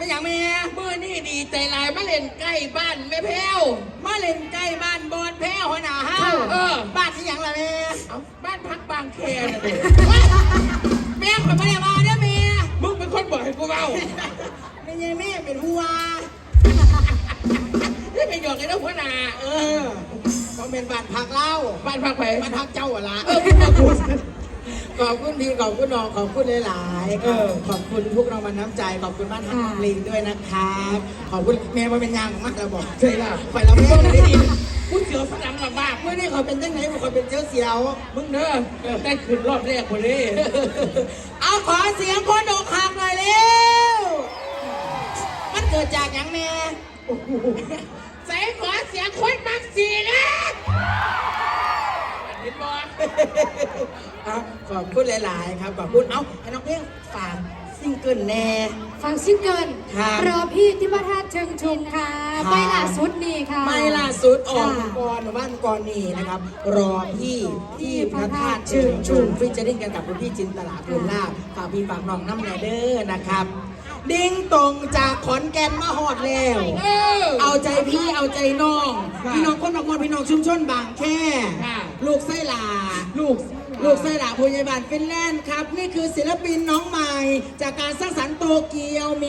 ไม่อย่างแม่เมื่อนี่ดีใจหลายมาเล่นใกล้บ้านแม่แพ้วมาเล่นใกล้บ้านบอนแพ้หัวหน้าห้าเออ บ้านที่อย่างละแม่เอาบ้านพักบางแคน่ะดิแม่คนไม่ได้มาเด้อแม่มึงเป็นคนบอกให้กูเล่าไม่ใช่แม่เป็นหัวนี่เป็นหยอกไอ้น้องหัวหน้าเออเพราะเป็นบ้านพักเล่าบ้านพักไปบ้านพักเจ้าอะละเออพี่มาพูด ขอบคุณพี่ขอบคุณน้องขอบคุณหลายๆเออขอบคุณพวกเรามันน้ำใจ ขอบคุณบ้านทักน้องลิงด้วยนะครับขอบคุณแม่ว่าเป็นยางมากเราบอกใช่ล่ะไปแล้วแม่ได้ยินกูเสียวสนามลำบากเมื่อนี้เขาเป็นจังไหนบอกเขาเป็นเจ้าเสียวมึงเด้อได้ขึ้นรอบแรกคนนี้เอาขอเสียงคนอกหักหน่อยเร็วมันเกิดจากอย่างแม่ใส่ขอเสียงคนมักสีนะเห็นบ่ เอาขอบคุณหลาย ๆ ครับ ขอบคุณ เอาให้น้องเพ่งฝากซิงเกิลแน่ ฟังซิงเกิลครับรอพี่ที่พระธาตุเชิงชุมค่ะครับ ไม่ล่าสุดนี่ค่ะ ไม่ล่าสุดออกค่ะก่อนบ้านก่อนนี่นะครับ รอพี่ที่พระธาตุเชิงชุมฟิชเจอริ่งกันกับคุณพี่จินตลาภูลาภฝากพี่ฝากน้องน้ำแนเดอร์นะครับ ดิ้งตรงจากขอนแก่นมาหอดแล้ว เออ เอาใจพี่เอาใจน้อง ค่ะพี่น้องคนบางคนพี่น้องชุมชนบางแค่ ค่ะลูกไส้หลา ลูก ลูกไส้หลาพยาบาลฟินแลนด์ครับ นี่คือศิลปินน้องใหม่ จากการสร้างสรรค์โตเกียวมิว